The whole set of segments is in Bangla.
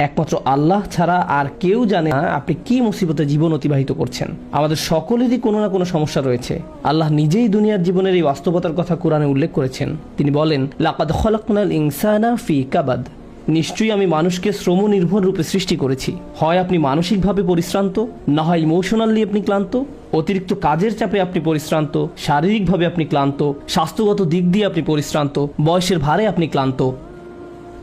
একমাত্র আল্লাহ ছাড়া আর কেউ জানে না আপনি কি মুসিবতে জীবন অতিবাহিত করছেন। আমাদের সকলেরই কোনো না কোনো সমস্যা রয়েছে। আল্লাহ নিজেই দুনিয়ার জীবনের এই বাস্তবতার কথা কোরআনে উল্লেখ করেছেন। তিনি বলেন, লাকাদ খলাকুনাল ইনসানা ফি কাবাদ। নিশ্চয়ই আমি মানুষকে শ্রম নির্ভর রূপে সৃষ্টি করেছি। হয় আপনি মানসিকভাবে পরিশ্রান্ত, না হয় ইমোশনালি আপনি ক্লান্ত। অতিরিক্ত কাজের চাপে আপনি পরিশ্রান্ত, শারীরিকভাবে আপনি ক্লান্ত, স্বাস্থ্যগত দিক দিয়ে আপনি পরিশ্রান্ত, বয়সের ভারে আপনি ক্লান্ত।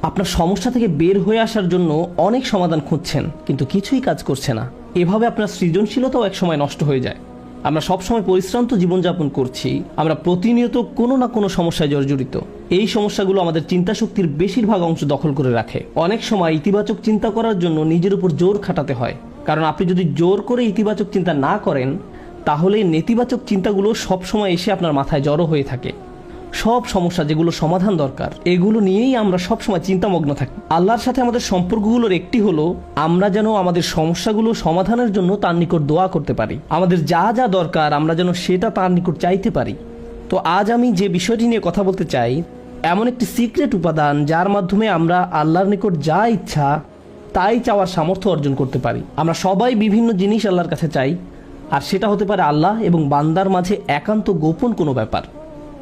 আপনার সমস্যা থেকে বের হয়ে আসার জন্য অনেক সমাধান খুঁজছেন, কিন্তু কিছুই কাজ করছে না। এভাবে আপনার সৃজনশীলতাও একসময় নষ্ট হয়ে যায়। আমরা সবসময় পরিশ্রান্ত জীবনযাপন করছি, আমরা প্রতিনিয়ত কোনো না কোনো সমস্যায় জর্জরিত। এই সমস্যাগুলো আমাদের চিন্তা শক্তির বেশিরভাগ অংশ দখল করে রাখে। অনেক সময় ইতিবাচক চিন্তা করার জন্য নিজের উপর জোর খাটাতে হয়। কারণ আপনি যদি জোর করে ইতিবাচক চিন্তা না করেন, তাহলে নেতিবাচক চিন্তাগুলো সবসময় এসে আপনার মাথায় জড়ো হয়ে থাকে। সব সমস্যা যেগুলো সমাধান দরকার, এগুলো নিয়েই আমরা সবসময় চিন্তামগ্ন থাকি। আল্লাহর সাথে আমাদের সম্পর্কগুলোর একটি হলো, আমরা যেন আমাদের সমস্যাগুলো সমাধানের জন্য তার নিকট দোয়া করতে পারি। আমাদের যা যা দরকার, আমরা যেন সেটা তার নিকট চাইতে পারি। তো আজ আমি যে বিষয়টি নিয়ে কথা বলতে চাই, এমন একটি সিক্রেট উপাদান যার মাধ্যমে আমরা আল্লাহর নিকট যা ইচ্ছা, তাই চাওয়ার সামর্থ্য অর্জন করতে পারি। আমরা সবাই বিভিন্ন জিনিস আল্লাহর কাছে চাই, আর সেটা হতে পারে আল্লাহ এবং বান্দার মাঝে একান্ত গোপন কোনো ব্যাপার।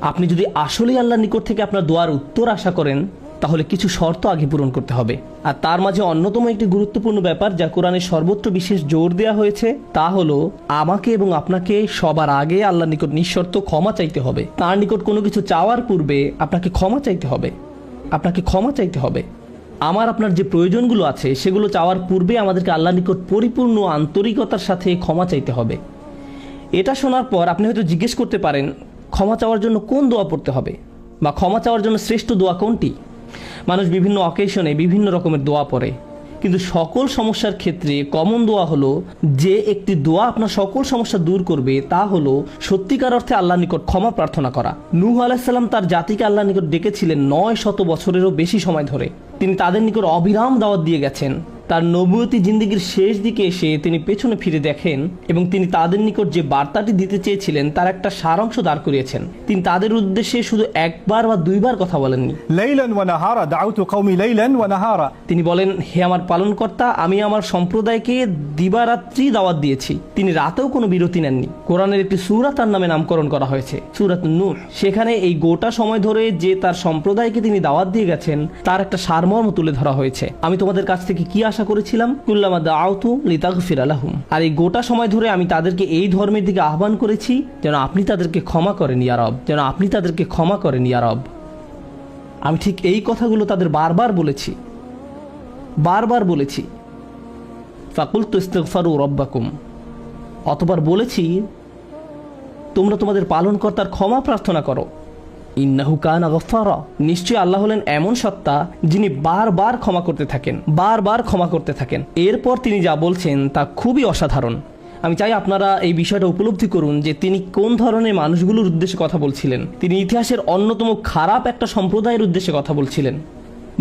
আপনি যদি আসলেই আল্লাহর নিকট থেকে আপনার দোয়ার উত্তর আশা করেন, তাহলে কিছু শর্ত আগে পূরণ করতে হবে। আর তার মাঝে অন্যতম একটি গুরুত্বপূর্ণ ব্যাপার যা কোরআনে সর্বত্র বিশেষ জোর দেওয়া হয়েছে, তা হলো আমাকে এবং আপনাকে সবার আগে আল্লাহর নিকট নিঃশর্ত ক্ষমা চাইতে হবে। তার নিকট কোনো কিছু চাওয়ার পূর্বে আপনাকে ক্ষমা চাইতে হবে। আপনাকে ক্ষমা চাইতে হবে। আমার আপনার যে প্রয়োজনগুলো আছে, সেগুলো চাওয়ার পূর্বে আমাদেরকে আল্লাহর নিকট পরিপূর্ণ আন্তরিকতার সাথে ক্ষমা চাইতে হবে। এটা শোনার পর আপনি হয়তো জিজ্ঞেস করতে পারেন ক্ষমা চাওয়ার জন্য কোন দোয়া পড়তে হবে? বা ক্ষমা চাওয়ার জন্য শ্রেষ্ঠ দোয়া কোনটি? মানুষ বিভিন্ন অকেশনে বিভিন্ন রকমের দোয়া পড়ে। কিন্তু সকল সমস্যার ক্ষেত্রে কমন দোয়া হলো, যে একটি দোয়া আপনার সকল সমস্যা দূর করবে, তা হলো সত্যিকার অর্থে আল্লাহ নিকট ক্ষমা প্রার্থনা করা। নূহ আলাহিসাল্লাম তার জাতিকে আল্লাহ নিকট ডেকেছিলেন নয় শত বছরেরও বেশি সময় ধরে। তিনি তাদের নিকট অবিরাম দাওয়াত দিয়ে গেছেন। তার নবুয়তি জিন্দিগির শেষ দিকে এসে তিনি পেছনে ফিরে দেখেন এবং তিনি তাদের নিকট যে বার্তাটি দিতে চেয়েছিলেন তার একটা সারাংশ দাঁড় করিয়েছেন। তিনি তাদের উদ্দেশ্যে শুধু একবার বা দুইবার কথা বলেননি। তিনি বলেন হে আমার পালনকর্তা আমি আমার সম্প্রদায়কে দিবারাত্রি দাওয়াত দিয়েছি। তিনি রাতেও কোনো বিরতি নেননি। কোরআনের একটি সুরা তার নামে নামকরণ করা হয়েছে সুরাত নূর। সেখানে এই গোটা সময় ধরে যে তার সম্প্রদায়কে তিনি দাওয়াত দিয়ে গেছেন তার একটা সারমর্ম তুলে ধরা হয়েছে। আমি তোমাদের কাছ থেকে কি আশা করেছিলাম, কুল্লামা দা দাউতু লিতাগফির আলাহুম আর এই গোটা সময় ধরে আমি তাদেরকে এই ধর্মের দিকে আহ্বান করেছি, যেন আপনি তাদেরকে ক্ষমা করেন ইয়ারব যেন আপনি তাদেরকে ক্ষমা করেন ইয়ারব আমি ঠিক এই কথাগুলো তাদের বারবার বলেছি বারবার বলেছি। ফাকুল তো তুস্তফারু রব্বাকুম। অতবার বলেছি, তোমরা তোমাদের পালনকর্তার ক্ষমা প্রার্থনা করো। ইন্নাহু কান গফারা নিশ্চয়ই আল্লাহ হলেন এমন সত্তা যিনি বারবার ক্ষমা করতে থাকেন, বারবার ক্ষমা করতে থাকেন। এরপর তিনি যা বলছেন তা খুবই অসাধারণ। আমি চাই আপনারা এই বিষয়টা উপলব্ধি করুন যে তিনি কোন ধরনের মানুষগুলোর উদ্দেশ্যে কথা বলছিলেন। তিনি ইতিহাসের অন্যতম খারাপ একটা সম্প্রদায়ের উদ্দেশ্যে কথা বলছিলেন।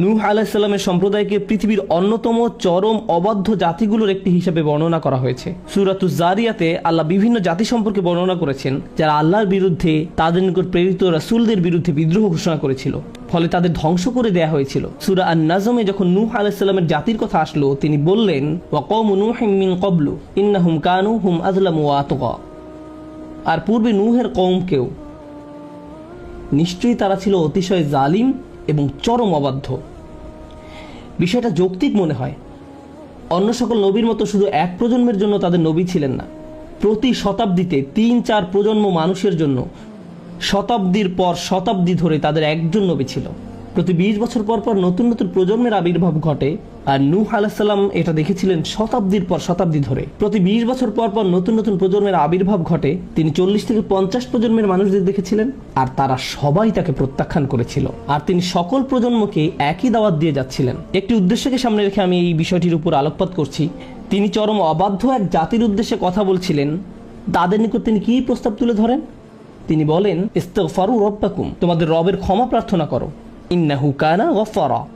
নূহ আলাহিসাল্লামের সম্প্রদায়কে পৃথিবীর অন্যতম চরম অবাধ্য জাতিগুলোর একটি হিসেবে বর্ণনা করা হয়েছে। সুরাতু জারিয়াতে আল্লাহ বিভিন্ন জাতি সম্পর্কে বর্ণনা করেছেন, যারা আল্লাহর বিরুদ্ধে, তাদের নিকট প্রেরিত রাসুলদের বিরুদ্ধে বিদ্রোহ ঘোষণা করেছিল, ফলে তাদের ধ্বংস করে দেয়া হয়েছিল। সুরা আন নাজমে যখন নূহ আলাইসাল্লামের জাতির কথা আসলো, তিনি বললেন কবলু ইন্নাহুম কানু হুম আজলাম আর পূর্বে নূহের কওমকেও নিশ্চয়ই তারা ছিল অতিশয় জালিম এবং চরম অবাধ্য। বিষয়টা যৌক্তিক মনে হয়। অন্য সকল নবীর মতো শুধু এক প্রজন্মের জন্য তাদের নবী ছিলেন না। প্রতি শতাব্দীতে তিন চার প্রজন্ম মানুষের জন্য শতাব্দীর পর শতাব্দী ধরে তাদের একজন নবী ছিল। প্রতি বিশ বছর পর পর নতুন নতুন প্রজন্মের আবির্ভাব ঘটে, আর নূহ আলাহিসাল্লাম এটা দেখেছিলেন শতাব্দীর পর শতাব্দী ধরে। প্রতি বিশ বছর পর পর নতুন নতুন প্রজন্মের আবির্ভাব ঘটে, তিনি চল্লিশ থেকে পঞ্চাশ প্রজন্মের মানুষদের দেখেছিলেন, আর তারা সবাই তাকে প্রত্যাখ্যান করেছিল। আর তিনি সকল প্রজন্মকে একই দাওয়াত দিয়ে যাচ্ছিলেন। একটি উদ্দেশ্যকে সামনে রেখে আমি এই বিষয়টির উপর আলোকপাত করছি। তিনি চরম অবাধ্য এক জাতির উদ্দেশ্যে কথা বলছিলেন, তাদের নিকট তিনি কি প্রস্তাব তুলে ধরেন? তিনি বলেন ইস্তফারু রব্বাকুম, তোমাদের রবের ক্ষমা প্রার্থনা করো। ইন্নাহু কানা গফারা।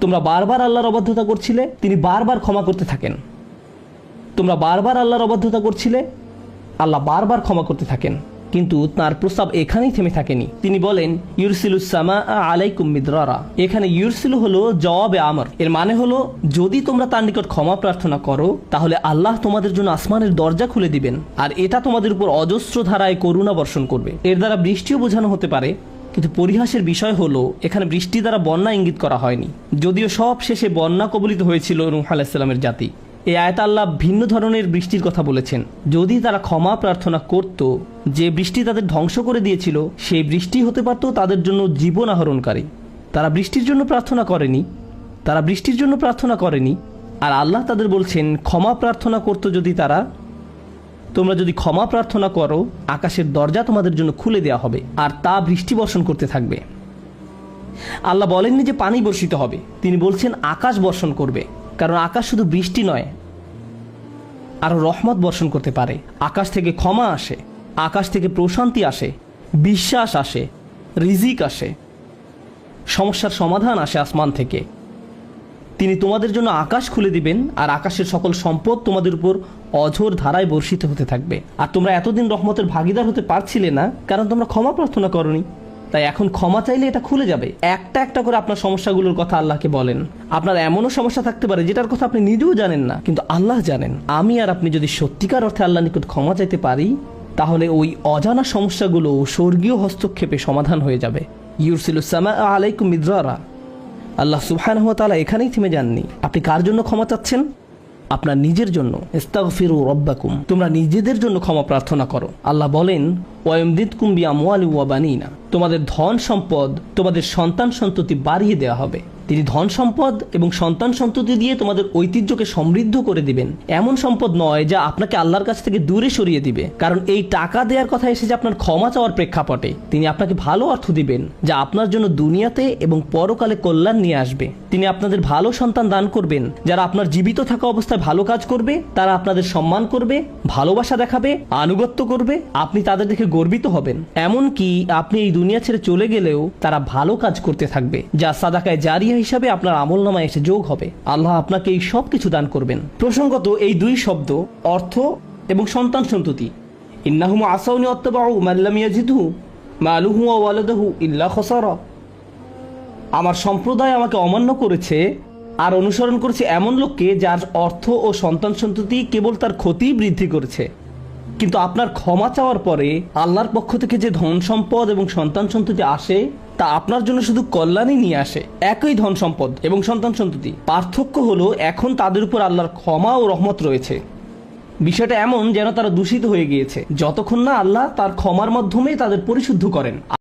তোমরা বারবার আল্লাহর অবাধ্যতা করছিলে, তিনি বারবার ক্ষমা করতে থাকেন। তোমরা বারবার আল্লাহর অবাধ্যতা করছিলে, আল্লাহ বারবার ক্ষমা করতে থাকেন। কিন্তু তার প্রস্তাব এখানেই থেমে থাকেনি। তিনি বলেন ইউরসিলুসামা আলাইকুম মিদ্রারা। এখানে ইউরসিলু হলো জবাবে আমর। এর মানে হলো, যদি তোমরা তার নিকট ক্ষমা প্রার্থনা করো, তাহলে আল্লাহ তোমাদের জন্য আসমানের দরজা খুলে দিবেন, আর এটা তোমাদের উপর অজস্র ধারায় করুণা বর্ষণ করবে। এর দ্বারা বৃষ্টিও বোঝানো হতে পারে কিন্তু পরিহাসের বিষয় হলো, এখানে বৃষ্টি দ্বারা বন্যা ইঙ্গিত করা হয়নি। যদিও সব শেষে বন্যা কবলিত হয়েছিল নূহ আলাইসাল্লামের জাতি। এই আয়ত আল্লাহ ভিন্ন ধরনের বৃষ্টির কথা বলেছেন। যদি তারা ক্ষমা প্রার্থনা করত, যে বৃষ্টি তাদের ধ্বংস করে দিয়েছিল, সেই বৃষ্টি হতে পারত তাদের জন্য জীবন আহরণকারী। তারা বৃষ্টির জন্য প্রার্থনা করেনি, তারা বৃষ্টির জন্য প্রার্থনা করেনি, আর আল্লাহ তাদের বলছেন, ক্ষমা প্রার্থনা করতো যদি তারা তোমরা যদি ক্ষমা প্রার্থনা করো, আকাশের দরজা তোমাদের জন্য খুলে দেওয়া হবে আর তা বৃষ্টি বর্ষণ করতে থাকবে। আল্লাহ বলেননি যে পানি বর্ষিত হবে। তিনি বলছেন, আকাশ বর্ষণ করবে, কারণ আকাশ শুধু বৃষ্টি নয়, আরও রহমত বর্ষণ করতে পারে। আকাশ থেকে ক্ষমা আসে, আকাশ থেকে প্রশান্তি আসে, বিশ্বাস আসে, রিজিক আসে, সমস্যার সমাধান আসে আসমান থেকে। তিনি তোমাদের জন্য আকাশ খুলে দিবেন, আর আকাশের সকল সম্পদ তোমাদের উপর অঝোর ধারায় বর্ষিত হতে থাকবে। আর তোমরা এতদিন রহমতের ভাগিদার হতে পারছিলে না, কারণ তোমরা ক্ষমা প্রার্থনা করনি। তাই এখন ক্ষমা চাইলে এটা খুলে যাবে। একটা একটা করে আপনার সমস্যাগুলোর কথা আল্লাহকে বলেন। আপনার এমনও সমস্যা থাকতে পারে, যেটার কথা আপনি নিজেও জানেন না, কিন্তু আল্লাহ জানেন। আমি আর আপনি যদি সত্যিকার অর্থে আল্লাহ নিকট ক্ষমা চাইতে পারি, তাহলে ওই অজানা সমস্যাগুলো স্বর্গীয় হস্তক্ষেপে সমাধান হয়ে যাবে। ইউরসিলুসামা আলাইকুম মিদ্রারা। আল্লাহ সুবহান তালা এখানেই থেমে যাননি। আপনি কার জন্য ক্ষমা চাচ্ছেন? আপনার নিজের জন্য। রব্বাকুম। তোমরা নিজেদের জন্য ক্ষমা প্রার্থনা করো। আল্লাহ বলেন তোমাদের ধন সম্পদ তোমাদের সন্তান সন্ততি বাড়িয়ে দেওয়া হবে। তিনি ধন সম্পদ এবং সন্তান সন্ততি দিয়ে তোমাদের ঐতিহ্যকে সমৃদ্ধ করে দিবেন। এমন সম্পদ নয় যা আপনাকে আল্লাহর কাছ থেকে দূরে সরিয়ে দিবে। কারণ এই টাকা দেওয়ার কথা এসেছে আপনার ক্ষমা চাওয়ার প্রেক্ষাপটে, তিনি আপনাকে ভালো অর্থ দিবেন, যা আপনার জন্য দুনিয়াতে এবং পরকালে কল্যাণ নিয়ে আসবে। তিনি আপনাদের ভালো সন্তান দান করবেন, যারা আপনার জীবিত থাকা অবস্থায় ভালো কাজ করবে, তারা আপনাদের সম্মান করবে, ভালোবাসা দেখাবে, আনুগত্য করবে, আপনি তাদের দেখে গর্বিত হবেন। এমনকি আপনি এই দুনিয়া ছেড়ে চলে গেলেও তারা ভালো কাজ করতে থাকবে, যা সাদাকায় জারিয়া হিসাবে আপনার আমল নামায় এসে যোগ হবে। আল্লাহ আপনাকে এই সব কিছু দান করবেন। প্রসঙ্গত, এই দুই শব্দ, অর্থ এবং সন্তান সন্ততি। ইন্নাহুম আসাউনি অত্তবাউ মাল্লাম ইয়াজিদহু, মালুহু ওয়া ওয়ালাদাহু ইল্লা খসারা। আমার সম্প্রদায় আমাকে অমান্য করেছে আর অনুসরণ করেছে এমন লোককে যার অর্থ ও সন্তান সন্ততি কেবল তার ক্ষতি বৃদ্ধি করেছে। কিন্তু আপনার ক্ষমা চাওয়ার পরে আল্লাহর পক্ষ থেকে যে ধন সম্পদ এবং সন্তান সন্ততি আসে, তা আপনার জন্য শুধু কল্যাণই নিয়ে আসে। একই ধন সম্পদ এবং সন্তান সন্ততি। পার্থক্য হলো, এখন তাদের উপর আল্লাহর ক্ষমা ও রহমত রয়েছে। বিষয়টা এমন যেন তারা দূষিত হয়ে গিয়েছে। যতক্ষণ না আল্লাহ তার ক্ষমার মাধ্যমে তাদের পরিশুদ্ধ করেন।